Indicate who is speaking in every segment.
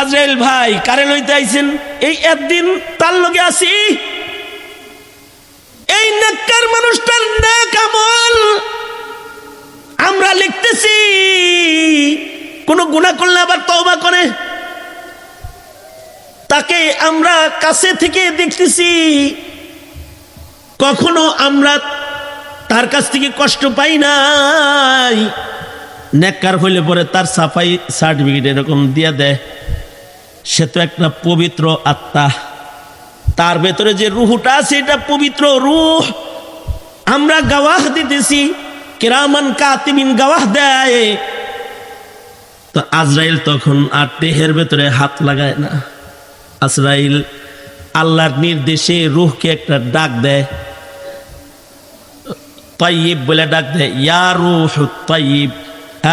Speaker 1: আজরাইল ভাই, কারে লইতে আইছেন? এই একদিন তার লগে আসি। এই নেককার মানুষটার নেক আমল। আমরা লিখতেছি, কোন গুণা করলে আবার তওবা করে। তাকে আমরা কাছে থেকে দেখতেছি। কখনো আমরা তার কাছ থেকে কষ্ট পাই নাই। নেককার হইলে পরে তার সাফাই সার্টিফিকেট এরকম দিয়ে দেয়। সে তো একটা পবিত্র আত্মা। তার ভেতরে যে রুহটা আছে, এটা পবিত্র রুহ। আমরা গাওয়াহ দিতেছি, কেরামান কাতিমিন গাওয়াহ দেয়। তো আজরাইল তখন আর দেহের ভেতরে হাত লাগায় না। আজরাইল আল্লাহর নির্দেশে রুহকে একটা ডাক দেয়। তাইব বলে ডাক দেয়, ইয়া রুহ তাইব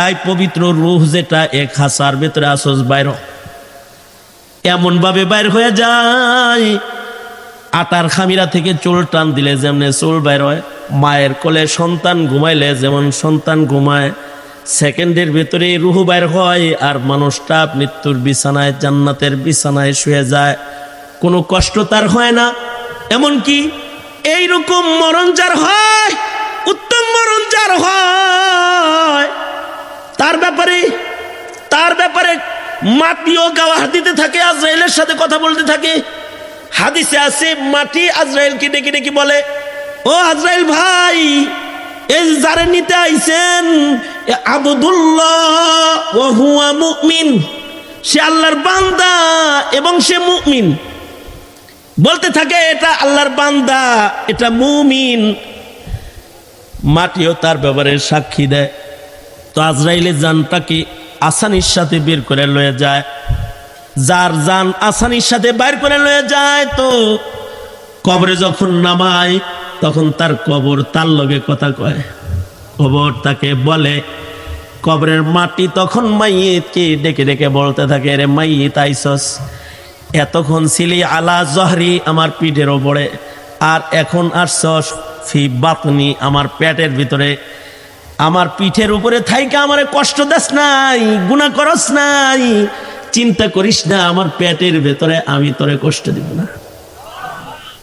Speaker 1: এই পবিত্র রুহ যেটা এক হাসার ভেতরে আসস বাইর হ। এমন ভাবে বাইর হয়ে যায় আটার খামিরা থেকে চুল টান দিলে যেমন চুল বাইর হয়, মায়ের কোলে সন্তান ঘুমাইলে যেমন সন্তান ঘুমায়, সেকেন্ডের ভেতরে রুহু বাইর হয় আর মানুষটা মৃত্যুর বিছানায়, জান্নাতের বিছানায় শুয়ে যায় কোনো কষ্ট তার হয় না এমনকি এইরকম মরণ যার হয়, উত্তম মরণ যার হয়, তার ব্যাপারে তার ব্যাপারে মাটিও গাওয়া দিতে থাকে, আজরাইলের সাথে কথা বলতে থাকে। হাদিসে আছে, মাটি আজরাইলকে ডেকে ডেকে বলে, ও আজরাইল ভাই, এই যারে নিতে আবদুল্লাহ, ও হুয়া সে আল্লাহর এবং সে বলতে থাকে, এটা আল্লাহর এটা মুমিন। মাটিও তার ব্যাপারে সাক্ষী দেয়। তো আজরাইলের জানটাকে আসানির সাথে বের করে লয়ে যায়। যার জান আসানির সাথে বাইর করে লয়ে যায় তো কবরে যখন নামায়, তখন তার কবর তার লগে কথা কয়। কবর তাকে বলে, কবরের মাটি তখন মাইয়েতকে ডেকে ডেকে বলতে থাকে, রে মাইয়েত আইসস, এতক্ষণ ছিলি আলা জহরি আমার পিঠের ওপরে, আর এখন আসছস ফি বাতনি আমার পেটের ভিতরে। আমার পিঠের উপরে থাইকা আমার কষ্ট দাস নাই গুণা করস নাই। চিন্তা করিস না, আমার পেটের ভেতরে আমি তোরে কষ্ট দিব না।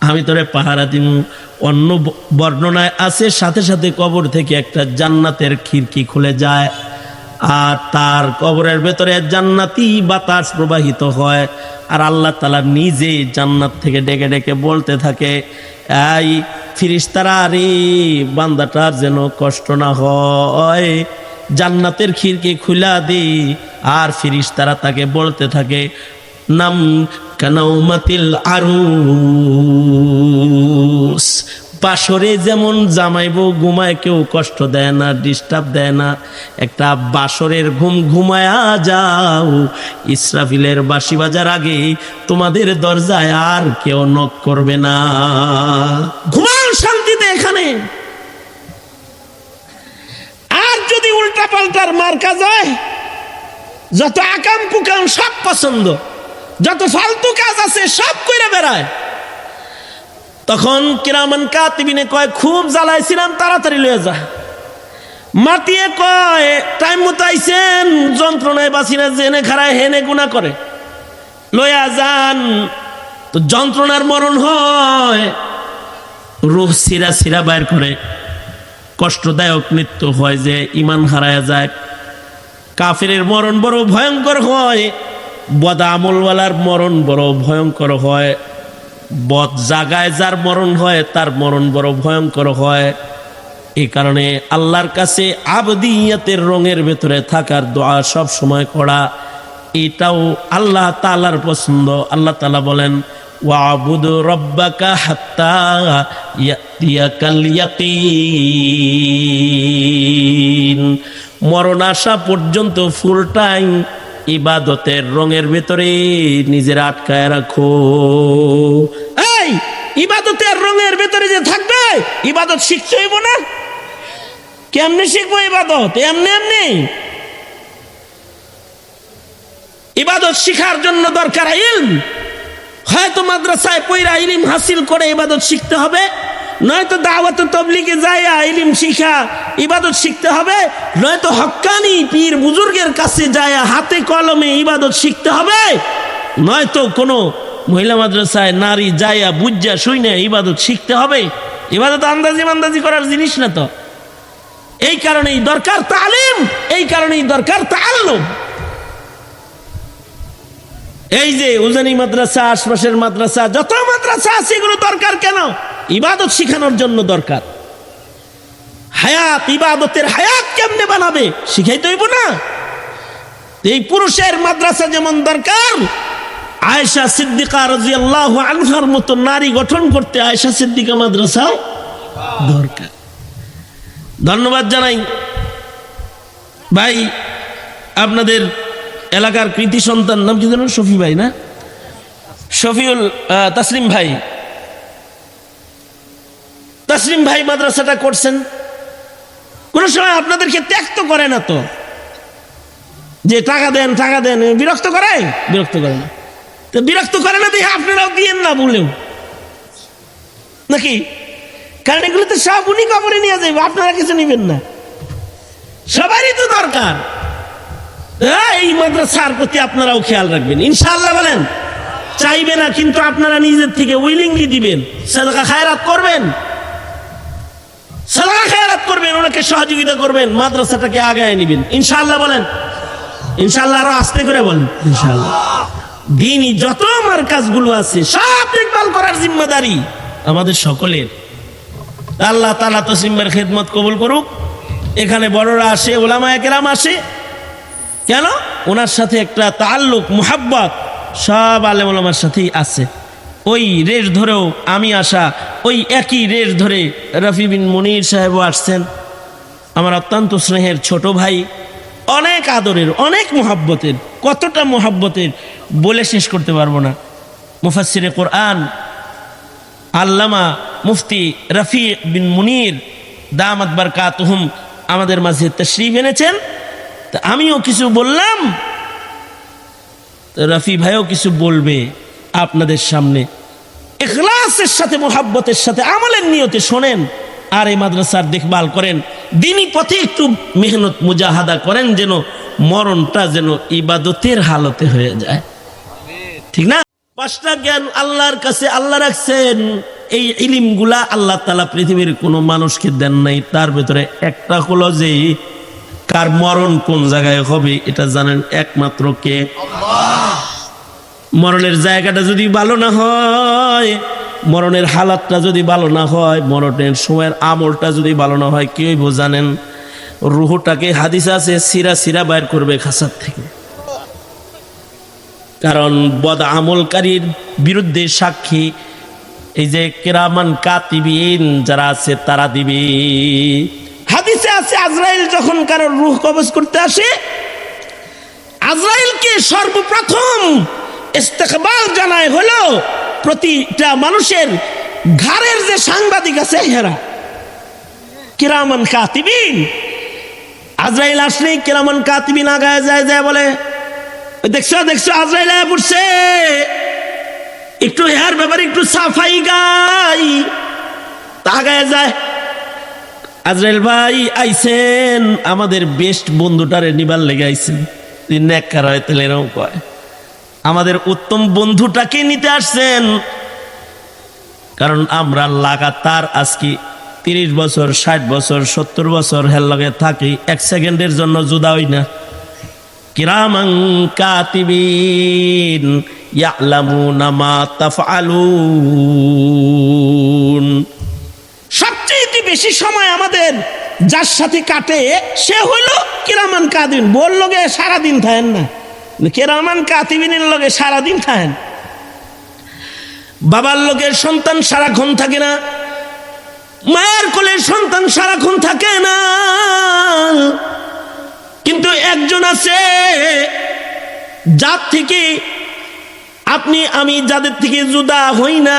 Speaker 1: আমি তোরে পাহারা দিব। অন্য বর্ণনায় আছে, সাথে সাথে কবর থেকে একটা জান্নাতের খিড়কি খুলে যায়। আর তার কবরের ভেতরে জান্নাতি বাতাস প্রবাহিত হয়। আর আল্লাহ তালা নিজে জান্নাত থেকে ডেকে ডেকে বলতে থাকে, এই ফিরিস্তারা রে, বান্দাটার যেন কষ্ট না হয়, জান্নাতের খিড়কি খুলা দে। আর ফিরিস্তারা তাকে বলতে থাকে, নাম কানাউমাতিল আরুস। বাসরে যেমন জামাইবো ঘুমায়, কেউ কষ্ট দেয় না ডিস্টার্ব দেয় না। একটা বাসরের ঘুম ঘুমায়া যাও। ইসরাফিলের বাসি বাজার আগে তোমাদের দরজায় আর কেউ নক করবে না। ঘুমাও শান্তিতে এখানে। আর যদি উল্টা পাল্টার মার্কা যায়, যত আকাম কুকাম সব পছন্দ, যত ফালতু কাজ আছে সব কইরা বেড়ায়। তখন কিরামান কাতিবিনে কয়, খুব জ্বালাইছিলাম, তাড়াতাড়ি লয়ে যা। মাতিয়ে কয়, টাইম মতো আইছেন, যন্ত্রণায় বাসি না, জেনে খারায় হেনে গুণা করে। লয়া যান, তো যন্ত্রণার মরণ হয়। রুহ সিরা সিরা বাইর করে। কষ্টদায়ক মৃত্যু হয় যে ইমান হারায় যায়। কাফিরের মরণ বড় ভয়ঙ্কর হয়, বদা আমলওয়ালার মরণ বড় ভয়ঙ্কর হয়। বদ জাগায় যার মরণ হয়, তার মরণ বড় ভয়ঙ্কর হয়। এই কারণে আল্লাহর কাছে আবদিয়াতের রঙের ভেতরে থাকার দোয়া সব সময় করা, এটাও আল্লাহ তালার পছন্দ। আল্লাহ তালা বলেন, ওয়াবুদ হাত্তা মরণ আসা পর্যন্ত ফুল টাইম ইবাদতের রঙের ভেতরে নিজের আটকায় রাখো। এই, ইবাদতের রঙের ভেতরে যে থাকবে, ইবাদত শিখতে হইব না? কেমনে শিখব ইবাদত? এমনি এমনি। ইবাদত শিখার জন্য দরকার ইলম। হয়তো মাদ্রাসায় পইরা ইলিম হাসিল করে ইবাদত শিখতে হবে। নয়তো দাওয়াত তবলিগে যায় ইলিম শিখা, ইবাদত শিখতে হবে, নয়তো হক্কানি পীর বুজুর্গের কাছে যায় হাতে কলমে ইবাদত শিখতে হবে, নয়তো কোনো মহিলা মাদ্রাসায় নারী যায়া বুঝা শুইনে ইবাদত শিখতে হবে। ইবাদত আন্দাজি মান্দাজি করার জিনিস না তো। এই কারণেই দরকার তালিম, এই কারণেই দরকার তাল্লুম এই যে উজানি মাদ্রাসা, আশপাশের মাদ্রাসা, যত মাদ্রাসা আছে এগুলো দরকার কেন? ইবাদত শিখানোর জন্য দরকার। হায়াত, ইবাদতের হায়াত কেমনে বানাবে শিখাইতে হইব না। এই পুরুষের মাদ্রাসা যেমন দরকার, আয়েশা সিদ্দিকা রাজিয়াল্লাহু আনহার মতো নারী গঠন করতে আয়েশা সিদ্দিকা মাদ্রাসাও দরকার। ধন্যবাদ জানাই। ভাই, আপনাদের এলাকার কৃতি সন্তান, নাম কি জানেন শফি ভাই না? শফিউল তাসলিম ভাই। তাসলিম ভাই মাদ্রাসাটা করছেন কোনো সময় আপনাদেরকে ত্যাগ তো করে না তো? যে টাকা দেন টাকা দেন বিরক্ত করে? বিরক্ত করে না। তো বিরক্ত করে না দেখে আপনারাও দিয়েন না বলেও নাকি? কারণ এগুলো তো সব উনি কবরে নিয়ে যাবে আপনারা কিছু নেবেন না। সবারই তো দরকার। হ্যাঁ, এই মাদ্রাসার প্রতি আপনারাও খেয়াল রাখবেন। ইনশাল্লাহ বলেন চাইবে না কিন্তু আপনারা নিজের থেকে উইলিংলি দিবেন। সাদাকা খায়রাত করবেন। করবেন ওনাকে সহযোগিতা করবেন, মাদ্রাসাটাকে আগায় নেবেন। ইনশাল্লাহ বলেন। ইনশাল্লাহ আরও আস্তে করে বলেন। ইনশাল্লাহ দিনই যত আমার কাজগুলো আছে, সব দেখভাল করার জিম্মাদারি আমাদের সকলের। আল্লাহ তালা তসিমের খেদমত কবুল করুক। এখানে বড়রা আসে ওলামায় কেরাম আসে। কেন? ওনার সাথে একটা তাল্লুক মোহাব্বত সব আলেম ওলামার সাথেই আছে। ওই রেশ ধরেও আমি আসা, ওই একই রেশ ধরে রফি বিন মনির সাহেবও আসছেন। আমার অত্যন্ত স্নেহের ছোট ভাই, অনেক আদরের, অনেক মোহাব্বতের, কতটা মোহাব্বতের বলে শেষ করতে পারব না। মুফাসিরে কোরআন, আল্লামা মুফতি রফি বিন মুনির দামাত বারকাতুহুম আমাদের মাঝে তশরিফ এনেছেন। তা আমিও কিছু বললাম রফি ভাইও কিছু বলবে। আপনাদের সামনে এখলাসের সাথে, মোহাব্বতের সাথে, আমলের নিয়তে শোনেন। আর এই মাদ্রাসার দেখভাল করেন। দিনই পথে একটু মেহনত, মুজাহাদা করেন যেন মরণটা যেন ইবাদতের হালতে হয়ে যায়। ঠিক না? পাঁচটা জ্ঞান আল্লাহর কাছে আল্লাহ রাখছেন। এই ইলিমগুলা আল্লাহ তালা পৃথিবীর কোনো মানুষকে দেন নাই। তার ভেতরে একটা হলো যে, কার মরণ কোন জায়গায় হবে, এটা জানেন একমাত্র কে? মরণের জায়গাটা যদি ভালো না হয়, মরণের হালাতটা যদি ভালো না হয়, মরণের সময়ের আমলটা যদি ভালো না হয়, কেউই জানেন রুহটাকে হাদিস আছে, সিরা সিরা বাইর করবে খাসার থেকে। কারণ বদ আমলকারীর বিরুদ্ধে সাক্ষী, এই যে কেরামান কাতিবিন যারা আছে, তারা দিবে। হাদিসে আছে, আজরাইল যখন কারোর রুহ কবজ করতে আসে, আজরাইলকে সর্বপ্রথম ইস্তেকবাল জানায় হলো প্রতিটা মানুষের ঘাড়ের যে সাংবাদিক আছে হেরা। কিরামান কাতিবিন। আজরাইল আসলে কিরামান কাতিবিন আগায় যায় যায় বলে দেখছ দেখছ, আজরাইল পড়ছে। একটু হেয়ার ব্যাপারে একটু সাফাই গাই। তাগায় যায়। আজরাইল ভাই আইছেন, আমাদের বেস্ট বন্ধুটারে নিবার লেগে আইছেন। নেককার হয় তাহলে এরকম কয়। আমাদের উত্তম বন্ধুটাকে নিতে আসছেন। কারণ আমরা লাগাতার আজকে তিরিশ বছর, ষাট বছর, সত্তর বছর হের লগে থাকি, এক সেকেন্ডের জন্য জুদা হই না। কিরামাং কাতিবিন ইয়ালামুনা মা তাফআলুন। সবচেয়ে বেশি সময় আমাদের যার সাথে কাটে, সে হলো কিরামান কাদিন। বোর লগে সারাদিন থাকেন না। কেরামান কাতিবিনের লগে সারাদিন থাকেন? বাবার লোকের সন্তান সারাক্ষণ থাকে না। মায়ের কোলের সন্তান সারাক্ষণ থাকে না। কিন্তু একজন আছে, যার থেকে আপনি, আমি যাদের থেকে জুদা হই না।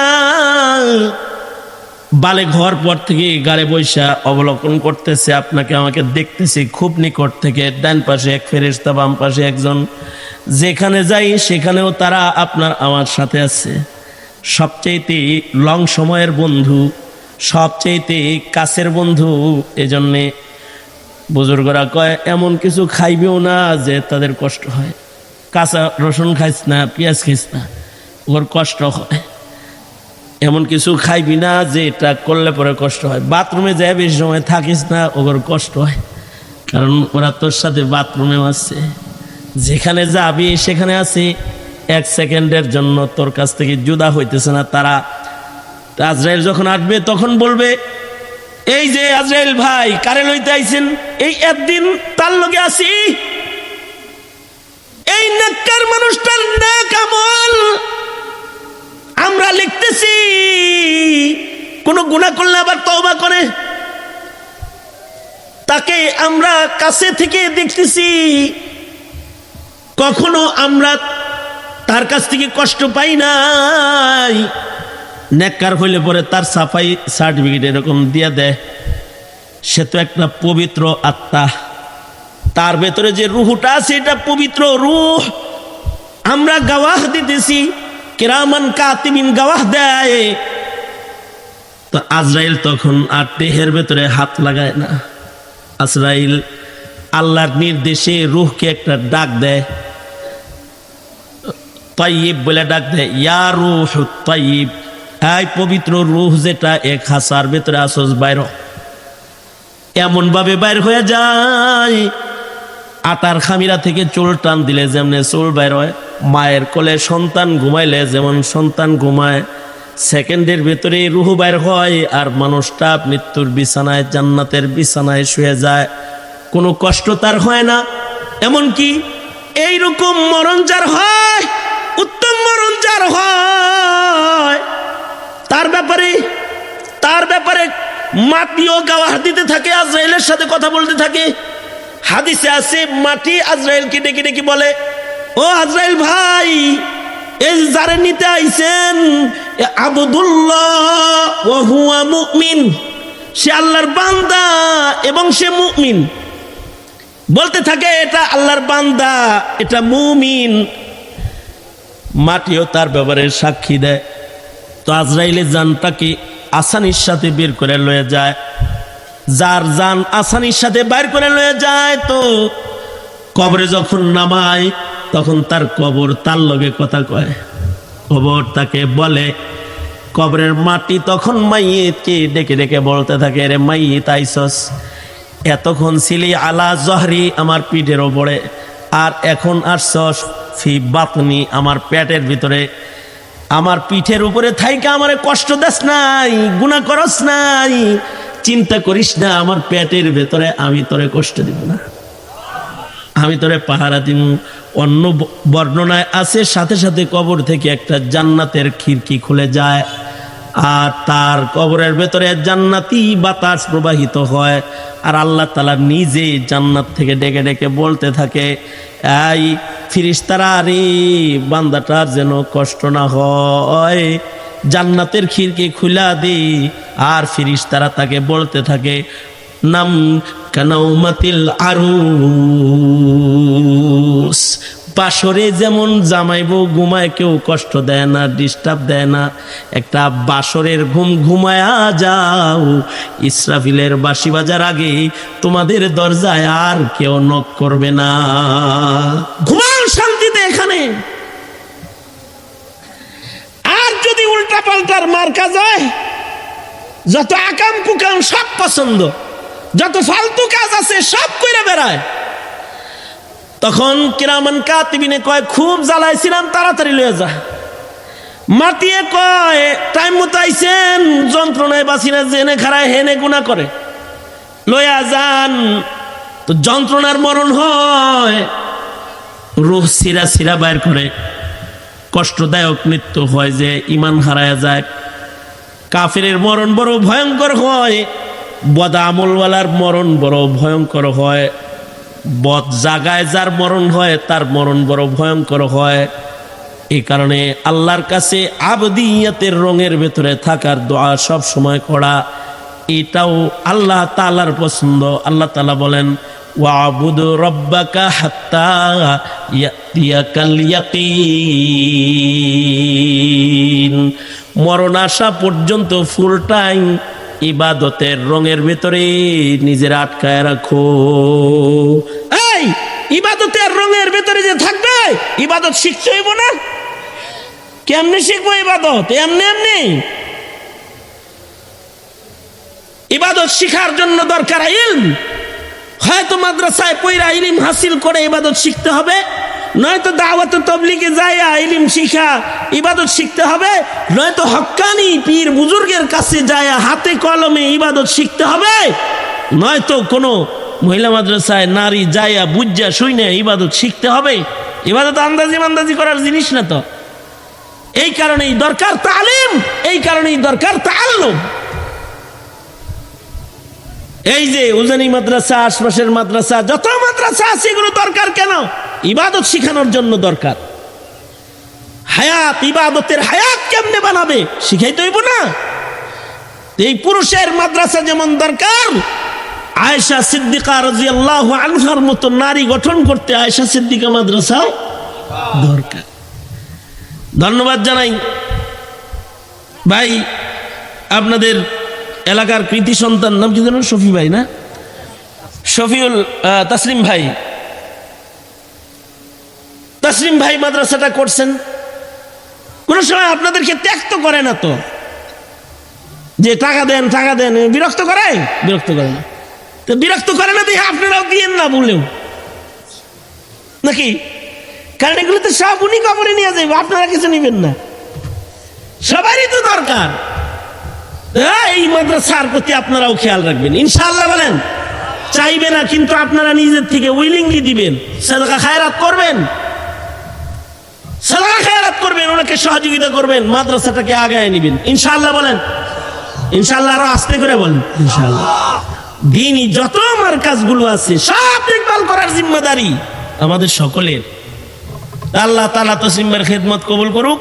Speaker 1: বালে ঘর পর থেকে গাড়ে বৈশা অবলোকন করতেছে, আপনাকে আমাকে দেখতেছি খুব নিকট থেকে, ডান পাশে এক ফেরেস্তা বাম পাশে একজন। যেখানে যাই, সেখানেও তারা আপনার আমার সাথে আছে। সবচেয়েতে লং সময়ের বন্ধু সবচেয়েতে কাছের বন্ধু, এজন্যে বুজুর্গরা কয়, এমন কিছু খাইবেও না যে তাদের কষ্ট হয়। কাঁচা রসুন খাইস না, পেঁয়াজ খাইস না, ওর কষ্ট হয়। এমন কিছু খাইবি না যে এটা করলে পরে কষ্ট হয়। বাথরুমে যায় বেশি সময় থাকিস না ওর কষ্ট হয়। কারণ ওরা তোর সাথে বাথরুমেও আছে। যেখানে যাবি, সেখানে আছি। এক সেকেন্ডের জন্য তোর কাছ থেকে জুদা হইতেছে না তারা। আজরাইল যখন আসবে, তখন বলবে, এই যে আজরাইল ভাই, কারে লইতে আইছেন? এই একদিন তার লগে আসি। এই নাক্কার মানুষটার না কামল আমরা লিখতেছি। কোন গুণা করলে আবার তওবা করে। তাকে আমরা কাছে থেকে দেখতেছি। কখনো আমরা তার কাছ থেকে কষ্ট পাই নাই। নেককার হইলে পরে তার সাফাই সার্টিফিকেট এরকম দিয়ে দেয়। সে তো একটা পবিত্র আত্মা। তার ভেতরে যে রুহটা আছে, এটা পবিত্র রুহ। আমরা গাওয়াহ দিতেছি। কেরামান কাতিমিন গাওয়াহ দেয়। তো আজরাইল তখন আর দেহের ভেতরে হাত লাগায় না। আজরাইল আল্লাহর নির্দেশে রুহকে একটা ডাক দেয়। তাইব বলে ডাক দেয়, ইয়া রুহ তাইব এই পবিত্র রুহ যেটা এক হাসার ভেতরে আসস বাইর হ। এমনভাবে বাইর হয়ে যায়। আটার খামিরা থেকে চোল টান দিলে যেমন চুল বাইর হয় মায়ের কোলে সন্তান ঘুমাইলে, যেমন সন্তান ঘুমায়, সেকেন্ডের ভেতরে রুহু বাইর হয় আর মানুষটা মৃত্যুর বিছানায়, জান্নাতের বিছানায় শুয়ে যায়। কোনো কষ্ট তার হয় না। এমনকি এইরকম মরণ যার হয়, উত্তম মরণ যার হয়, তার ব্যাপারে তার ব্যাপারে মাটিও গাওয়াহ দিতে থাকে, আজরাইলের সাথে কথা বলতে থাকে। হাদিসে আছে, মাটি আজরাইলকে ডেকে ডেকে বলে ও আজরাইল ভাই, এই যারে নিতে আইছেন আবদুল্লাহ, ও হুয়া মুমিন। সে আল্লাহর বান্দা এবং সে মুকমিন বলতে থাকে, এটা আল্লাহর বান্দা, এটা মুমিন। মাটিও তার ব্যাপারে সাক্ষী দেয়। তো আজরাইলের জানটাকে আসানির সাথে বের করে লয়ে যায়। যার জান আসানির সাথে বাইর করে লয়ে যায়, তো কবরে যখন নামায় তখন তার কবর তার লগে কথা কয়। কবর তাকে বলে, কবরের মাটি তখন মাইয়েতকে ডেকে ডেকে বলতে থাকে, রে মাইয়েত আইসস, এতক্ষণ ছিলি আলা জহরি আমার পিঠের ওপরে, আর এখন আসছস ফি বাতনি আমার পেটের ভিতরে। আমার পিঠের উপরে থাইকা আমার কষ্ট দেস নাই গুণা করস নাই, চিন্তা করিস না, আমার পেটের ভেতরে আমি তোরে কষ্ট দিব না। আমি তোরে পাহারা দিব। অন্য বর্ণনায় আছে, সাথে সাথে কবর থেকে একটা জান্নাতের খিড়কি খুলে যায়। আর তার কবরের ভেতরে জান্নাতি বাতাস প্রবাহিত হয়। আর আল্লাহ তালা নিজে জান্নাত থেকে ডেকে ডেকে বলতে থাকে, এই ফিরিস্তারা রে, বান্দাটার যেন কষ্ট না হয়। জান্নাতের খিড়কি খুলা দে। আর ফিরিস্তারা তাকে বলতে থাকে নাম কানাউমাতিল আরুস। বাসরে যেমন জামাইবো, ঘুমায় কেউ কষ্ট দেয় না, ডিস্টার্ব দেয় না। একটা বাসরের ঘুম ঘুমায়া যাও। ইসরাফিলের বাসি বাজার আগে তোমাদের দরজায় আর কেউ নক করবে না। ঘুমাও শান্তিতে এখানে। আর যদি উল্টা পাল্টার মার্কা যায়, যত আকাম কুকাম সব পছন্দ। যত ফালতু কাজ আছে, সব কইরা বেড়ায়। তখন কিরামান কাতিবিনে কয়, খুব জ্বালাইছিলাম, তাড়াতাড়ি লয়ে যা। মাতিয়ে কয়, টাইম মতো আইছেন, যন্ত্রণায় বাসিনা জেনে খারায় হেনে গুণা করে। লয়া যান। তো যন্ত্রণার মরণ হয়। রুহ সিরা সিরা বাইর করে। কষ্টদায়ক মৃত্যু হয় যে ইমান হারায় যায়। কাফেরের মরণ বড় ভয়ঙ্কর হয়। বদ আমলওয়ালার মরণ বড় ভয়ঙ্কর হয়। বদ জাগায় যার মরণ হয়, তার মরণ বড় ভয়ঙ্কর হয়। এই কারণে আল্লাহর কাছে আবদিয়াতের রঙের ভেতরে থাকার দোয়া সব সময় করা, এটাও আল্লাহ তালার পছন্দ। আল্লাহ তালা বলেন, ওয়াবুদ মরণ আসা পর্যন্ত ফুল টাইম ইবাদতের রঙের ভেতরে নিজের আটকায় রাখো। এই, ইবাদতের রঙের ভেতরে যে থাকবে, ইবাদত শিখতে হইব না? কেমনে শিখব ইবাদত? এমনি এমনি। ইবাদত শিখার জন্য দরকার ইলম। হয়তো মাদ্রাসায় পইরা ইলিম হাসিল করে ইবাদত শিখতে হবে। নয়তো দাওয়াত তবলিকে যাইয়া ইলিম শিখা, ইবাদত শিখতে হবে, নয়তো হক্কানি পীর বুজুর্গের কাছে যায়া হাতে কলমে ইবাদত শিখতে হবে, নয়তো কোনো মহিলা মাদ্রাসায় নারী যাইয়া বুঝা শুইনে ইবাদত শিখতে হবে। ইবাদত আন্দাজি মান্দাজি করার জিনিস না তো। এই কারণেই দরকার তালিম, এই কারণেই দরকার তাল্লুম এই যে উজানি মাদ্রাসা, আশপাশের মাদ্রাসা, যত মাদ্রাসা আছে এগুলো দরকার কেন? ইবাদত শিখানোর জন্য দরকার। হায়াত, ইবাদতের হায়াত কেমনে বানাবে শিখাইতে হইব না। এই পুরুষের মাদ্রাসা যেমন দরকার, আয়েশা সিদ্দিকা রাজিয়াল্লাহু আনহার মতো নারী গঠন করতে আয়েশা সিদ্দিকা মাদ্রাসাও দরকার। ধন্যবাদ জানাই। ভাই, আপনাদের এলাকার কৃতি সন্তান, নাম কি জানেন শফি ভাই না? শফিউল তাসলিম ভাই। তাসলিম ভাই মাদ্রাসাটা করছেন কোন সময় আপনাদেরকে ত্যাগ তো করে না তো? যে টাকা দেন টাকা দেন বিরক্ত করে? বিরক্ত করে না। তো বিরক্ত করে না দেখে আপনারাও দিয়েন না বললেও নাকি? কারণ এগুলো তো সব উনি কবরে নিয়ে যাবে আপনারা কিছু নেবেন না। সবারই তো দরকার। হ্যাঁ, এই মাদ্রাসার প্রতি আপনারাও খেয়াল রাখবেন। ইনশাআল্লাহ বলেন চাইবে না কিন্তু আপনারা নিজের থেকে উইলিংলি দিবেন। সাদাকা খায়রাত করবেন। সাদাকা খায়রাত করবেন ওনাকে সহযোগিতা করবেন মাদ্রাসাটাকে আগায় নেবেন। ইনশাআল্লাহ বলেন। ইনশাআল্লাহ আরও আস্তে করে বলেন। ইনশাআল্লাহ। দিনই যত আমার কাজগুলো আছে সব দেখভাল করার জিম্মাদারি আমাদের সকলের। আল্লাহ তালা তসিমের খেদমত কবুল করুক।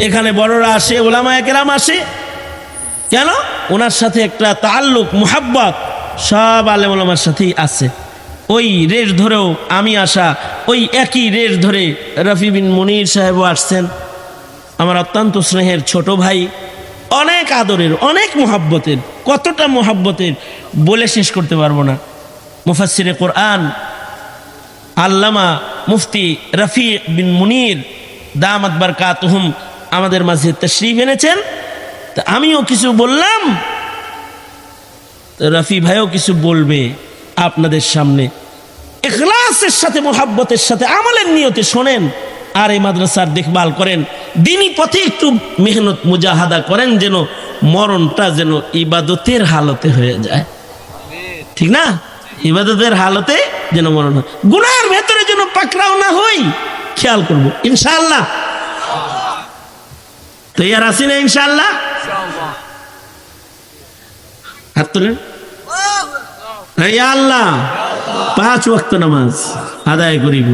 Speaker 1: এখানে বড়রা আসে ওলামা একরাম আসে। কেন? ওনার সাথে একটা তাল্লুক মোহাব্বত। সব আলেম ওলামার সাথেই আছে। ওই রেশ ধরেও আমি আসা, ওই একই রেশ ধরে রফি বিন মনির সাহেবও আসছেন। আমার অত্যন্ত স্নেহের ছোট ভাই, অনেক আদরের, অনেক মোহাব্বতের, কতটা মোহাব্বতের বলে শেষ করতে পারব না। মুফাসিরে কোরআন, আল্লামা মুফতি রফি বিন মুনির দামাত বারকাতুহুম আমাদের মাঝে তশরিফ এনেছেন। তা আমিও কিছু বললাম রফি ভাইও কিছু বলবে। আপনাদের সামনে। এখলাসের সাথে, মোহাব্বতের সাথে, আমলের নিয়তে শোনেন। আর এই মাদ্রাসার দেখভাল করেন। দিনই পথে একটু মেহনত মুজাহাদা করেন যেন মরণটা যেন ইবাদতের হালতে হয়ে যায়। ঠিক না? ইবাদতের হালতে যেন মরণ হয়। গুনার ভেতরে যেন পাকড়াও না হই, খেয়াল করব। ইনশাআল্লাহ। তৈয়ার আছি না ইনশাল্লাহ হাত তোলেন। এই আল্লাহ, পাঁচ নামাজ আদায় করিব।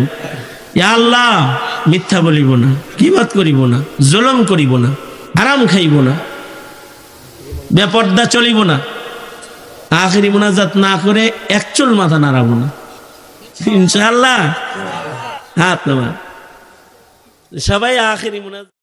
Speaker 1: ইয়া আল্লাহ, মিথ্যা বলিব না কিবাত করিব না, জলম করিব না আরাম খাইব না, বেপর্দা চলিব না, আখেরি মোনাজাত না করে একচুল মাথা নাড়াবো না। ইনশাআল্লাহ, হাত নামা সবাই আখেরি মোনাজাত